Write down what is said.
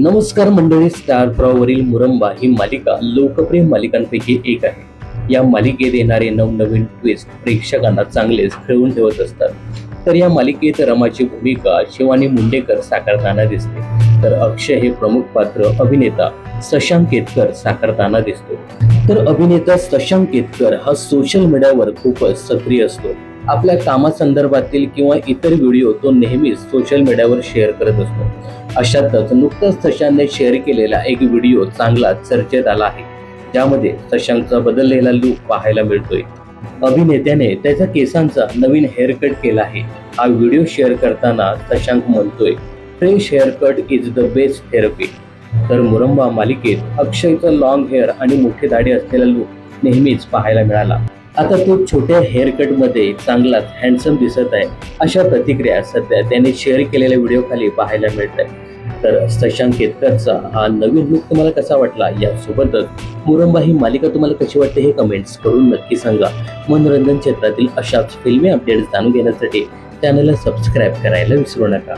नमस्कार मंडळी स्टार प्रॉवरील मुरंबा ही मालिका लोकप्रिय मालिकांपैकी एक आहे. या मालिकेत येणारे नवनवीन ट्विस्ट प्रेक्षकांना चांगलेच खेळून ठेवत असतात. तर या मालिकेत रमाची भूमिका शिवानी मुंडेकर साकारताना दिसते. तर अक्षय हे प्रमुख पात्र अभिनेता शशांक केतकर साकारताना दिसतो. तर अभिनेता शशांक केतकर हा सोशल मीडियावर खूपच सक्रिय असतो. आपल्या कामासंदर्भातील किंवा इतर व्हिडिओ तो नेहमीच सोशल मीडियावर शेअर करत असतो. अशातच नुकताच शशांकने शेअर केलेला एक व्हिडिओ चांगला चर्चेत आला आहे. ज्यामध्ये शशांकचा बदललेला लूक पाहायला मिळतोय. अभिनेत्याने त्याच्या केसांचा नवीन हेअरकट केला आहे. हा व्हिडिओ शेअर करताना शशांक म्हणतोय fresh haircut is the best therapy तर मुरंबा मालिकेत अक्षयचा लॉंग हेअर आणि मोठी दाढी असलेला लूक नेहमीच पाहायला मिळाला. आता तो छोट्या हेअरकटमध्ये चांगलाच हँडसम दिसत आहे. अशा प्रतिक्रिया सध्या त्याने शेअर केलेल्या व्हिडिओखाली पाहायला मिळत आहे तर शशांक केतकरचा हा नवीन लुक तुम्हाला कसा वाटला यासोबतच मुरंबा ही मालिका तुम्हाला कशी वाटते हे कमेंट्स करून नक्की सांगा. मनोरंजन क्षेत्रातील अशाच फिल्मी अपडेट्स जाणून घेण्यासाठी चॅनलला सबस्क्राईब करायला विसरू नका.